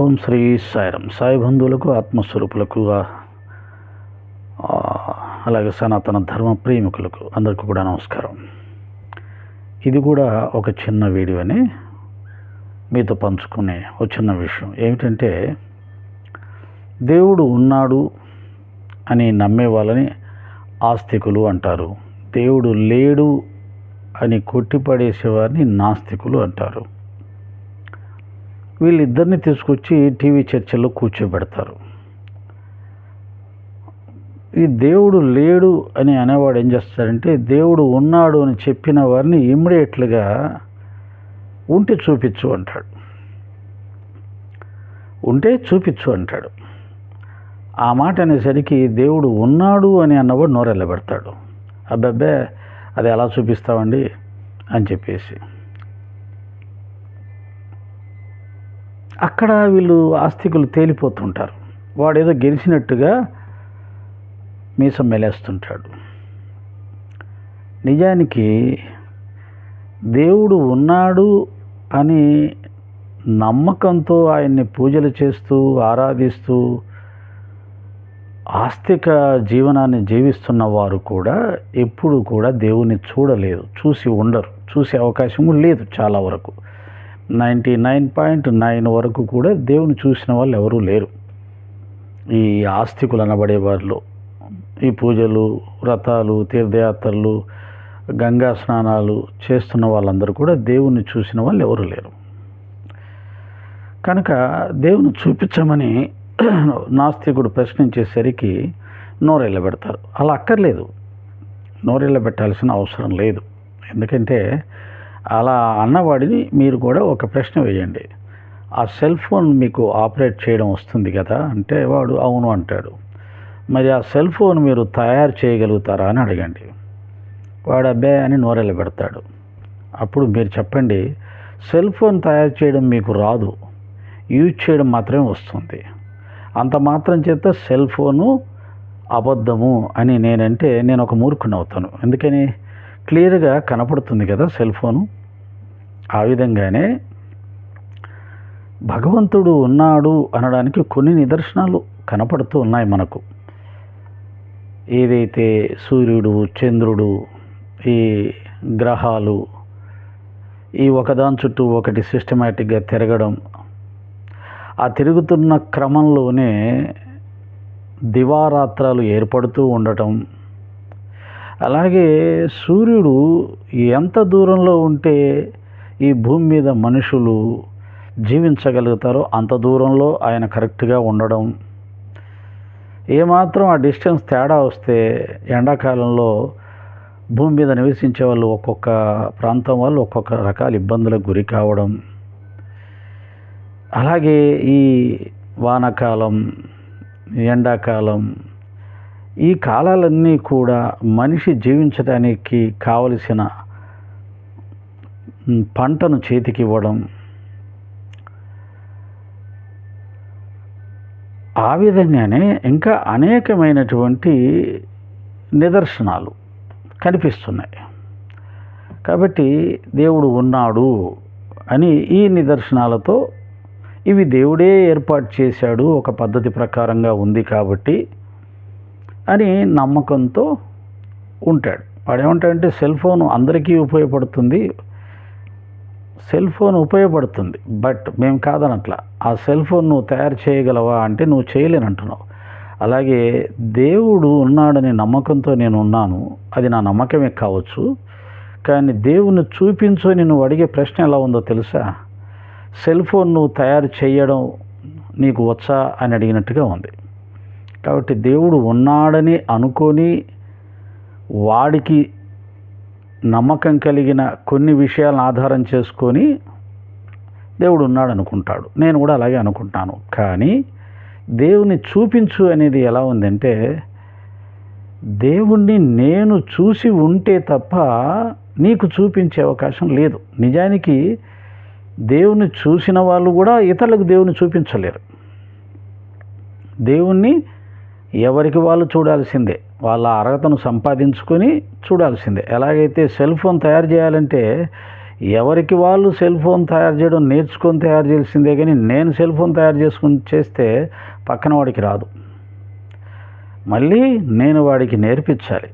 ఓం శ్రీ సాయిరం. సాయి బంధువులకు ఆత్మస్వరూపులకు అలాగే సనాతన ధర్మ ప్రేమికులకు అందరికీ కూడా నమస్కారం. ఇది కూడా ఒక చిన్న వీడియోని మీతో పంచుకునే ఒక చిన్న విషయం. ఏమిటంటే దేవుడు ఉన్నాడు అని నమ్మే వాళ్ళని ఆస్తికులు అంటారు. దేవుడు లేడు అని కొట్టిపడేసేవారిని నాస్తికులు అంటారు. వీళ్ళిద్దరిని తీసుకొచ్చి టీవీ చర్చల్లో కూర్చోబెడతారు. ఈ దేవుడు లేడు అని అనేవాడు ఏం చేస్తాడంటే దేవుడు ఉన్నాడు అని చెప్పిన వారిని ఇమ్మీడియట్లుగా ఉంటే చూపించు అంటాడు. ఉంటే చూపించు అంటాడు. ఆ మాట అనేసరికి దేవుడు ఉన్నాడు అని అన్నవాడు నోరెళ్ళబెడతాడు. అబ్బాబ్బే అది ఎలా చూపిస్తామండి అని చెప్పేసి. అక్కడ వీళ్ళు ఆస్తికులు తేలిపోతుంటారు. వాడేదో గెలిచినట్టుగా మీసం మెలేస్తుంటాడు. నిజానికి దేవుడు ఉన్నాడు అని నమ్మకంతో ఆయన్ని పూజలు చేస్తూ ఆరాధిస్తూ ఆస్తిక జీవనాన్ని జీవిస్తున్న వారు కూడా ఎప్పుడు కూడా దేవుని చూడలేదు. చూసి ఉండరు. చూసే అవకాశము లేదు చాలా వరకు. నైంటీ నైన్ పాయింట్ నైన్ వరకు కూడా దేవుని చూసిన వాళ్ళు ఎవరూ లేరు. ఈ ఆస్తికులు అనబడే వారిలో ఈ పూజలు వ్రతాలు తీర్థయాత్రలు గంగా స్నానాలు చేస్తున్న వాళ్ళందరూ కూడా దేవుణ్ణి చూసిన వాళ్ళు ఎవరు లేరు. కనుక దేవుని చూపించమని నాస్తికుడు ప్రశ్నించేసరికి నోరెళ్ళ పెడతారు అలా అక్కర్లేదు. నోరెళ్ళ పెట్టాల్సిన అవసరం లేదు. ఎందుకంటే అలా అన్నవాడిని మీరు కూడా ఒక ప్రశ్న వేయండి. ఆ సెల్ ఫోన్ మీకు ఆపరేట్ చేయడం వస్తుంది కదా? అంటే వాడు అవును అంటాడు. మరి ఆ సెల్ ఫోన్ మీరు తయారు చేయగలుగుతారా అని అడగండి. వాడు అబ్బే అని నోరెళ్ళ పెడతాడు. అప్పుడు మీరు చెప్పండి సెల్ ఫోన్ తయారు చేయడం మీకు రాదు. యూజ్ చేయడం మాత్రమే వస్తుంది. అంత మాత్రం చేత సెల్ ఫోను అబద్ధము అని నేనంటే నేను ఒక మూర్ఖుని అవుతాను. ఎందుకని? క్లియర్గా కనపడుతుంది కదా సెల్ ఫోను. ఆ విధంగానే భగవంతుడు ఉన్నాడు అనడానికి కొన్ని నిదర్శనాలు కనపడుతూ ఉన్నాయి మనకు. ఏదైతే సూర్యుడు చంద్రుడు ఈ గ్రహాలు ఈ ఒకదాని చుట్టూ ఒకటి సిస్టమేటిక్గా తిరగడం ఆ తిరుగుతున్న క్రమంలోనే దివారాత్రాలు ఏర్పడుతూ ఉండటం అలాగే సూర్యుడు ఎంత దూరంలో ఉంటే ఈ భూమి మీద మనుషులు జీవించగలుగుతారో అంత దూరంలో ఆయన కరెక్ట్గా ఉండడం. ఏమాత్రం ఆ డిస్టెన్స్ తేడా వస్తే ఎండాకాలంలో భూమి మీద నివసించే వాళ్ళు ఒక్కొక్క ప్రాంతం వాళ్ళు ఒక్కొక్క రకాల ఇబ్బందులకు గురి కావడం. అలాగే ఈ వానాకాలం ఎండాకాలం ఈ కాలాలన్నీ కూడా మనిషి జీవించడానికి కావలసిన పంటను చేతికి ఇవ్వడం ఆ విధంగానే ఇంకా అనేకమైనటువంటి నిదర్శనాలు కనిపిస్తున్నాయి. కాబట్టి దేవుడు ఉన్నాడు అని ఈ నిదర్శనాలతో ఇవి దేవుడే ఏర్పాటు చేశాడు ఒక పద్ధతి ప్రకారంగా ఉంది కాబట్టి అని నమ్మకంతో ఉంటాడు. వాడేమంటాడంటే సెల్ ఫోన్ అందరికీ ఉపయోగపడుతుంది. సెల్ ఫోన్ ఉపయోగపడుతుంది. బట్ మేము కాదనట్లా. ఆ సెల్ ఫోన్ నువ్వు తయారు చేయగలవా అంటే నువ్వు చేయలేనంటున్నావు అలాగే దేవుడు ఉన్నాడనే నమ్మకంతో నేను ఉన్నాను. అది నా నమ్మకమే కావచ్చు. కానీ దేవుని చూపించు నువ్వు అడిగే ప్రశ్న ఎలా ఉందో తెలుసా? సెల్ ఫోన్ నువ్వు తయారు చేయడం నీకు వచ్చా? అని అడిగినట్టుగా ఉంది. కాబట్టి దేవుడు ఉన్నాడని అనుకొని వాడికి నమ్మకం కలిగిన కొన్ని విషయాలను ఆధారం చేసుకొని దేవుడు ఉన్నాడు అనుకుంటాడు. నేను కూడా అలాగే అనుకుంటాను కానీ దేవుని చూపించు అనేది ఎలా ఉందంటే దేవుణ్ణి నేను చూసి ఉంటే తప్ప నీకు చూపించే అవకాశం లేదు. నిజానికి దేవుని చూసిన వాళ్ళు కూడా ఇతరులకు దేవుని చూపించలేరు. దేవుణ్ణి ఎవరికి వాళ్ళు చూడాల్సిందే. వాళ్ళ అర్హతను సంపాదించుకొని చూడాల్సిందే. ఎలాగైతే సెల్ ఫోన్ తయారు చేయాలంటే ఎవరికి వాళ్ళు సెల్ ఫోన్ తయారు చేయడం నేర్చుకొని తయారు చేయాల్సిందే కానీ నేను సెల్ ఫోన్ తయారు చేసుకుని చేస్తే పక్కన వాడికి రాదు. మళ్ళీ నేను వాడికి నేర్పించాలి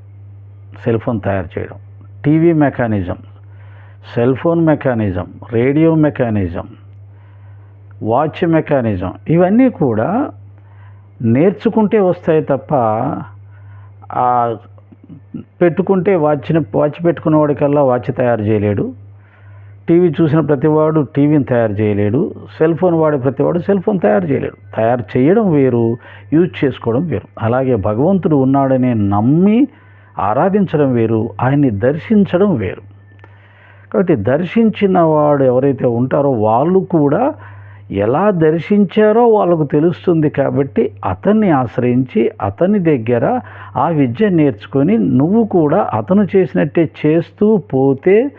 సెల్ ఫోన్ తయారు చేయడం. TV mechanism cell phone mechanism radio mechanism watch mechanism ఇవన్నీ కూడా నేర్చుకుంటే వస్తాయి తప్ప ఆ పెట్టుకుంటే వాచ్ని వాచ్ పెట్టుకున్నవాడికల్లా వాచ్ తయారు చేయలేడు. టీవీ చూసిన ప్రతివాడు టీవీని తయారు చేయలేడు. సెల్ ఫోన్ వాడే ప్రతివాడు సెల్ ఫోన్ తయారు చేయలేడు. తయారు చేయడం వేరు యూజ్ చేసుకోవడం వేరు. అలాగే భగవంతుడు ఉన్నాడని నమ్మి ఆరాధించడం వేరు ఆయన్ని దర్శించడం వేరు. కాబట్టి దర్శించిన వాడు ఎవరైతే ఉంటారో వాళ్ళు కూడా ఎలా దర్శించారో వాళ్ళకు తెలుస్తుంది కాబట్టి అతన్ని ఆశ్రయించి అతని దగ్గర ఆ విద్య నేర్చుకొని నువ్వు కూడా అతను చేసినట్టే చేస్తూ పోతే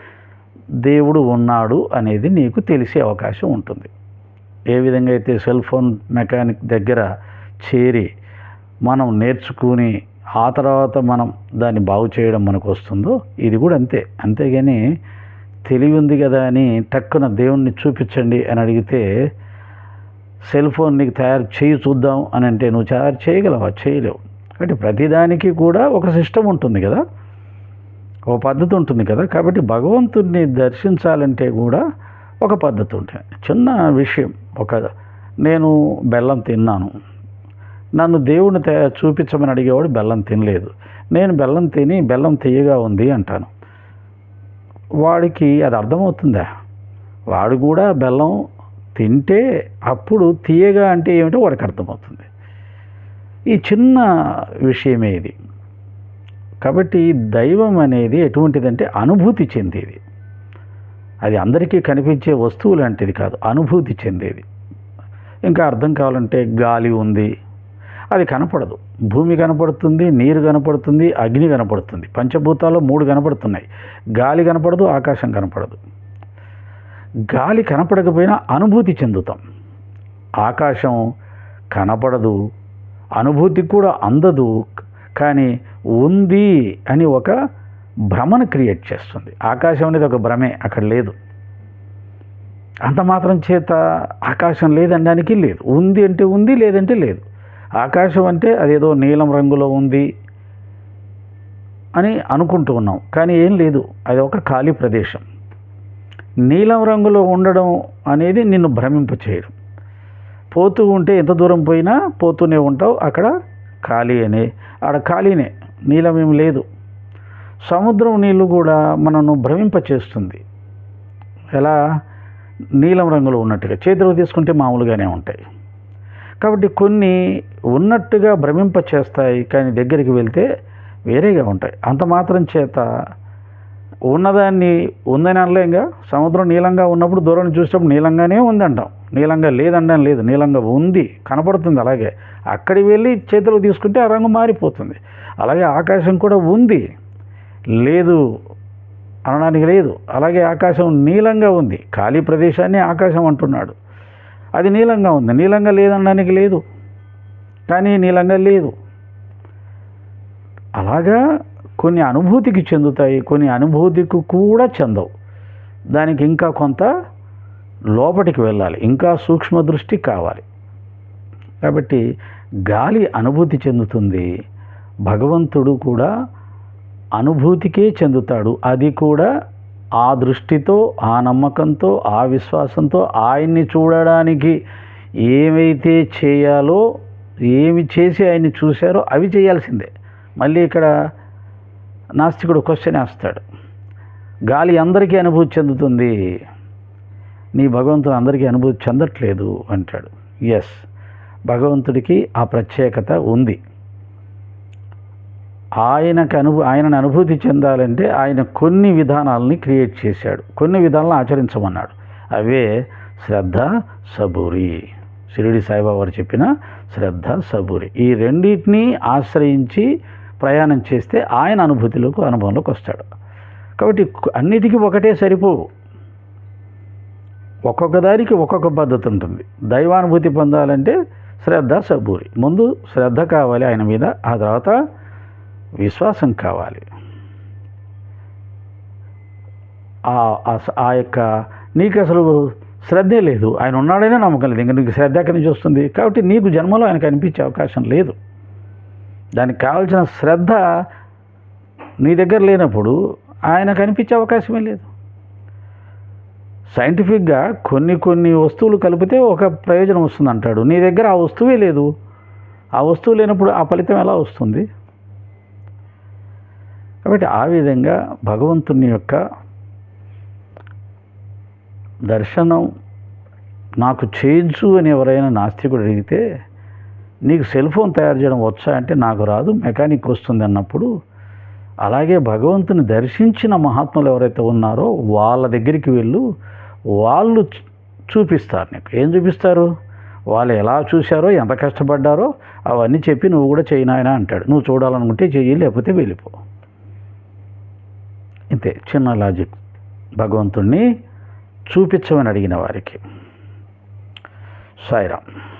దేవుడు ఉన్నాడు అనేది నీకు తెలిసే అవకాశం ఉంటుంది. ఏ విధంగా అయితే సెల్ ఫోన్ మెకానిక్ దగ్గర చేరి మనం నేర్చుకుని ఆ తర్వాత మనం దాన్ని బాగు చేయడం మనకు వస్తుందో ఇది కూడా అంతే. అంతేగాని తెలివి ఉంది కదా అని టక్కున దేవుణ్ణి చూపించండి అని అడిగితే సెల్ ఫోన్ నీకు తయారు చేయి చూద్దాం అని అంటే నువ్వు తయారు చేయగలవా? చేయలేవు. కాబట్టి ప్రతిదానికి కూడా ఒక సిస్టమ్ ఉంటుంది కదా ఒక పద్ధతి ఉంటుంది కదా కాబట్టి భగవంతుడిని దర్శించాలంటే కూడా ఒక పద్ధతి ఉంటుంది. చిన్న విషయం ఒక నేను బెల్లం తిన్నాను నన్ను దేవుణ్ణి తయారు చూపించమని అడిగేవాడు బెల్లం తినలేదు నేను బెల్లం తిని బెల్లం తీయగా ఉంది అంటాను. వాడికి అది అర్థమవుతుందా? వాడు కూడా బెల్లం తింటే అప్పుడు తీయగా అంటే ఏమిటో వాడికి అర్థమవుతుంది. ఈ చిన్న విషయమే ఇది. కాబట్టి దైవం అనేది ఎటువంటిదంటే అనుభూతి చెందేది. అది అందరికీ కనిపించే వస్తువు లాంటిది కాదు అనుభూతి చెందేది. ఇంకా అర్థం కావాలంటే గాలి ఉంది అది కనపడదు. భూమి కనపడుతుంది నీరు కనపడుతుంది అగ్ని కనపడుతుంది. పంచభూతాల్లో మూడు కనపడుతున్నాయి. గాలి కనపడదు ఆకాశం కనపడదు. గాలి కనపడకపోయినా అనుభూతి చెందుతాం. ఆకాశం కనపడదు అనుభూతి కూడా అందదు కానీ ఉంది అని ఒక భ్రమను క్రియేట్ చేస్తుంది. ఆకాశం అనేది ఒక భ్రమే అక్కడ లేదు. అంత మాత్రం చేత ఆకాశం లేదనడానికి లేదు. ఉంది అంటే ఉంది లేదంటే లేదు. ఆకాశం అంటే అదేదో నీలం రంగులో ఉంది అని అనుకుంటూ ఉన్నాం. కానీ ఏం లేదు. అది ఒక ఖాళీ ప్రదేశం. నీలం రంగులో ఉండడం అనేది నిన్ను భ్రమింప చేయడం. పోతూ ఉంటే ఎంత దూరం పోయినా పోతూనే ఉంటావు. అక్కడ ఖాళీ అనే. ఆడ ఖాళీనే. నీలం ఏం లేదు. సముద్రం నీళ్ళు కూడా మనను భ్రమింప చేస్తుంది. ఎలా? నీలం రంగులో ఉన్నట్టుగా. చేతిలో తీసుకుంటే మామూలుగానే ఉంటాయి. కాబట్టి కొన్ని ఉన్నట్టుగా భ్రమింప చేస్తాయి కానీ దగ్గరికి వెళ్తే వేరేగా ఉంటాయి. అంత మాత్రం చేత ఉన్నదాన్ని ఉందని అనలేంగా సముద్రం నీలంగా ఉన్నప్పుడు దూరం చూసినప్పుడు నీలంగానే ఉందంటాం. నీలంగా లేదండం లేదు. నీలంగా ఉంది కనపడుతుంది అలాగే. అక్కడికి వెళ్ళి చేతిలో తీసుకుంటే ఆ రంగు మారిపోతుంది. అలాగే ఆకాశం కూడా ఉంది. లేదు అనడానికి లేదు. అలాగే ఆకాశం నీలంగా ఉంది. ఖాళీ ప్రదేశాన్ని ఆకాశం అంటున్నాడు. అది నీలంగా ఉంది. నీలంగా లేదనడానికి లేదు. కానీ నీలంగా లేదు. అలాగా కొన్ని అనుభూతికి చెందుతాయి. కొన్ని అనుభూతికి కూడా చెందవు. దానికి ఇంకా కొంత లోపటికి వెళ్ళాలి. ఇంకా సూక్ష్మ దృష్టి కావాలి. కాబట్టి గాలి అనుభూతి చెందుతుంది. భగవంతుడు కూడా అనుభూతికే చెందుతాడు. అది కూడా ఆ దృష్టితో ఆ నమ్మకంతో ఆ విశ్వాసంతో ఆయన్ని చూడడానికి ఏమైతే చేయాలో ఏమి చేసి ఆయన్ని చూశారో అవి చేయాల్సిందే. మళ్ళీ ఇక్కడ నాస్తికుడు క్వశ్చన్ వేస్తాడు. గాలి అందరికీ అనుభూతి చెందుతుంది. నీ భగవంతుడు అందరికీ అనుభూతి చెందట్లేదు అంటాడు. ఎస్ భగవంతుడికి ఆ ప్రత్యేకత ఉంది. ఆయనకు అనుభూ ఆయనను అనుభూతి చెందాలంటే ఆయన కొన్ని విధానాలని క్రియేట్ చేశాడు. కొన్ని విధానాలను ఆచరించమన్నాడు. అవే శ్రద్ధ సబూరి. షిరిడి సాయిబాబా చెప్పిన శ్రద్ధ సబూరి. ఈ రెండింటినీ ఆశ్రయించి ప్రయాణం చేస్తే ఆయన అనుభూతిలోకి అనుభవంలోకి వస్తాడు. కాబట్టి అన్నిటికీ ఒకటే సరిపోవు. ఒక్కొక్క దానికి ఒక్కొక్క పద్ధతి ఉంటుంది. దైవానుభూతి పొందాలంటే శ్రద్ధ సబూరి. ముందు శ్రద్ధ కావాలి ఆయన మీద ఆ తర్వాత విశ్వాసం కావాలి. ఆ- స- ఆ యొక్క నీకు అసలు శ్రద్ధే లేదు. ఆయన ఉన్నాడైనా నమ్మకం లేదు. ఇంకా నీకు శ్రద్ధ ఎక్కడి నుంచి వస్తుంది? కాబట్టి నీకు జన్మలో ఆయన కనిపించే అవకాశం లేదు. దానికి కావాల్సిన శ్రద్ధ నీ దగ్గర లేనప్పుడు ఆయన కనిపించే అవకాశమే లేదు. సైంటిఫిక్గా కొన్ని కొన్ని వస్తువులు కలిపితే ఒక ప్రయోజనం వస్తుంది అంటాడు నీ దగ్గర ఆ వస్తువే లేదు. ఆ వస్తువు లేనప్పుడు ఆ ఫలితం ఎలా వస్తుంది? కాబట్టి ఆ విధంగా భగవంతుని యొక్క దర్శనం నాకు చేయించు అని ఎవరైనా నాస్తికుడు అడిగితే నీకు సెల్ ఫోన్ తయారు చేయడం వచ్చా అంటే నాకు రాదు మెకానిక్ వస్తుంది అన్నప్పుడు అలాగే భగవంతుని దర్శించిన మహాత్ములు ఎవరైతే ఉన్నారో వాళ్ళ దగ్గరికి వెళ్ళు వాళ్ళు చూపిస్తారు నీకు. ఏం చూపిస్తారు? వాళ్ళు ఎలా చూశారో ఎంత కష్టపడ్డారో అవన్నీ చెప్పి నువ్వు కూడా చేయినాయన అంటాడు. నువ్వు చూడాలనుకుంటే చెయ్యి లేకపోతే వెళ్ళిపో. ఇంతే చిన్న లాజిక్. భగవంతుణ్ణి చూపించమని అడిగిన వారికి. సాయిరామ్.